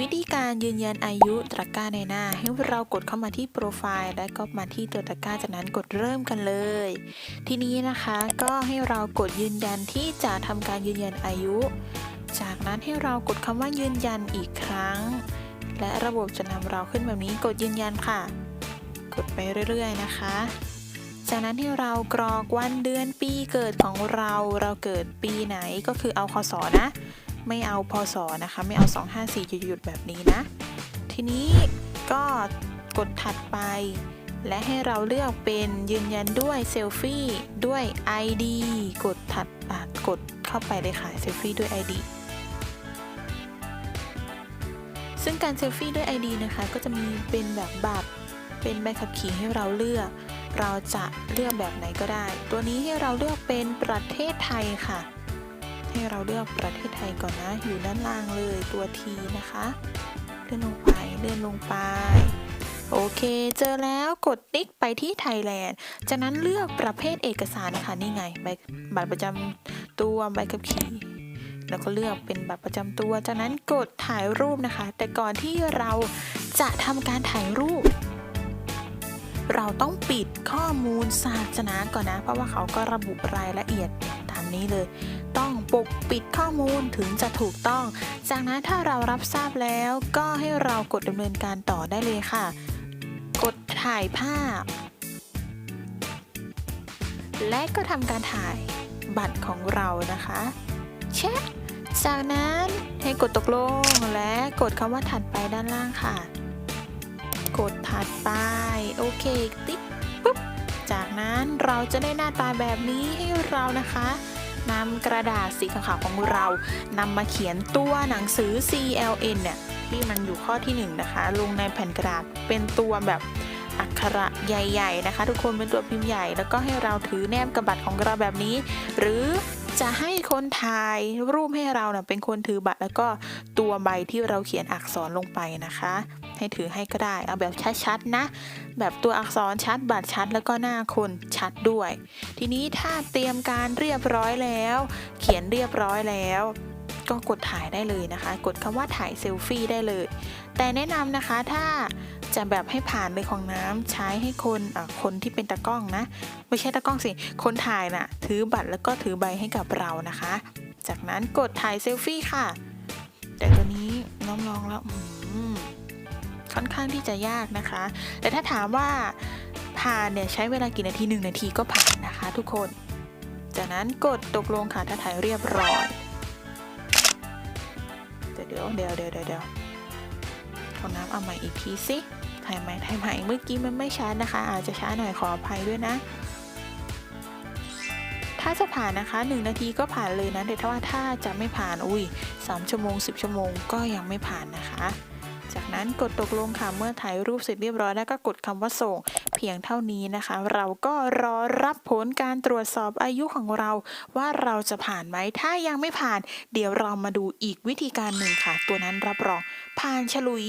วิธีการยืนยันอายุตะกร้าในหน้า ให้เรากดเข้ามาที่โปรไฟล์และก็มาที่ตัวตะกร้าจากนั้นกดเริ่มกันเลย ทีนี้นะคะก็ให้เรากดยืนยันที่จะทำการยืนยันอายุ จากนั้นให้เรากดคำว่ายืนยันอีกครั้ง และระบบจะนำเราขึ้นแบบนี้กดยืนยันค่ะ กดไปเรื่อยๆนะคะ จากนั้นให้เรากรอกวันเดือนปีเกิดของเรา เราเกิดปีไหนก็คือเอาคศนะ ไม่เอาพศนะคะ ไม่เอา 254หยุดแบบนี้นะ ทีนี้ก็กดถัดไป และให้เราเลือกเป็นยืนยันด้วยเซลฟี่ด้วย ID กดถัดกดเข้าไปเลยค่ะเซลฟี่ด้วย ID ซึ่งการเซลฟี่ด้วย ID นะคะ ก็จะมีเป็นแบบบัตรเป็นใบขับขี่ให้เราเลือก เราจะเลือกแบบไหนก็ได้ ตัวนี้ให้เราเลือกเป็นประเทศไทยค่ะ ให้เราเลือกประเทศไทยก่อนนะ อยู่ด้านล่างเลยตัว T นะคะเลื่อนลงไปเลื่อนลงไป โอเค เจอแล้วกดติ๊กไปที่ไทยแลนด์ จากนั้นเลือกประเภทเอกสารนะคะนี่ไงใบบัตรประจำตัวใบขับขี่แล้วก็เลือกเป็นบัตรประจำตัว จากนั้นกดถ่ายรูปนะคะ แต่ก่อนที่เราจะทำการถ่ายรูป เราต้องปิดข้อมูลศาสนาก่อนนะ เพราะว่าเขาก็ระบุรายละเอียด นี้เลย ต้องปกปิดข้อมูลถึงจะถูกต้อง จากนั้นถ้าเรารับทราบแล้วก็ให้เรากดดำเนินการต่อได้เลยค่ะ กดถ่ายภาพ และก็ทำการถ่ายบัตรของเรานะคะเช็คจากนั้นให้กดตกลงและกดคำว่าถัดไปด้านล่างค่ะ กดถัดไปโอเคติ๊กปุ๊บจากนั้นเราจะได้หน้าตาแบบนี้ให้เรานะคะ นำกระดาษสีขาวๆของเรานำมาเขียนตัวหนังสือ CLN เนี่ยที่มันอยู่ข้อที่หนึ่งนะคะ ลงในแผ่นกระดาษเป็นตัวแบบอักขระใหญ่ ๆ นะคะ ทุกคนเป็นตัวพิมพ์ใหญ่ แล้วก็ให้เราถือแนบกระดาษของเราแบบนี้ หรือ จะให้คนถ่ายรูปให้เราเน่ะเป็นคนถือบัตรแล้วก็ตัวใบที่เราเขียนอักษรลงไปนะคะ ให้ถือให้ก็ได้ เอาแบบชัดๆนะ แบบตัวอักษรชัดบัตรชัดแล้วก็หน้าคนชัดด้วย ทีนี้ถ้าเตรียมการเรียบร้อยแล้ว เขียนเรียบร้อยแล้ว ก็กดถ่ายได้เลยนะคะ กดคำว่าถ่ายเซลฟี่ได้เลย แต่แนะนำนะคะถ้าจะแบบให้ผ่านเลยของน้ำใช้ให้คนคนที่เป็นตากล้องนะ ไม่ใช่ตากล้องสิคนถ่ายน่ะถือบัตรแล้วก็ถือใบให้กับเรานะคะ จากนั้นกดถ่ายเซลฟี่ค่ะ แต่ตัวนี้น้องลองแล้วค่อนข้างที่จะยากนะคะ แต่ถ้าถามว่าผ่านเนี่ยใช้เวลากี่นาทีหนึ่งนาทีก็ผ่านนะคะ ทุกคน จากนั้นกดตกลงค่ะถ้าถ่ายเรียบร้อย ดี๋ยวเดี๋ยวเดี๋ยวเดี๋ยวเดี๋ยวของน้ำเอาใหม่อีกทีสิถ่ายใหม่ถ่ายใหม่เมื่อกี้มันไม่ช้านะคะ อาจจะช้าหน่อยขออภัยด้วยนะ ถ้าจะผ่านนะคะ 1 นาทีก็ผ่านเลยนะแต่ถ้าว่าถ้าจะไม่ผ่านอุ้ย3ชั่วโมง 10 ชั่วโมงก็ยังไม่ผ่านนะคะ จากนั้นกดตกลงค่ะเมื่อถ่ายรูปเสร็จเรียบร้อยแล้วก็กดคำว่าส่ง เพียงเท่านี้นะคะ เราก็รอรับผลการตรวจสอบอายุของเรา ว่าเราจะผ่านไหมถ้ายังไม่ผ่าน เดี๋ยวเรามาดูอีกวิธีการหนึ่งค่ะ ตัวนั้นรับรองผ่านฉลุย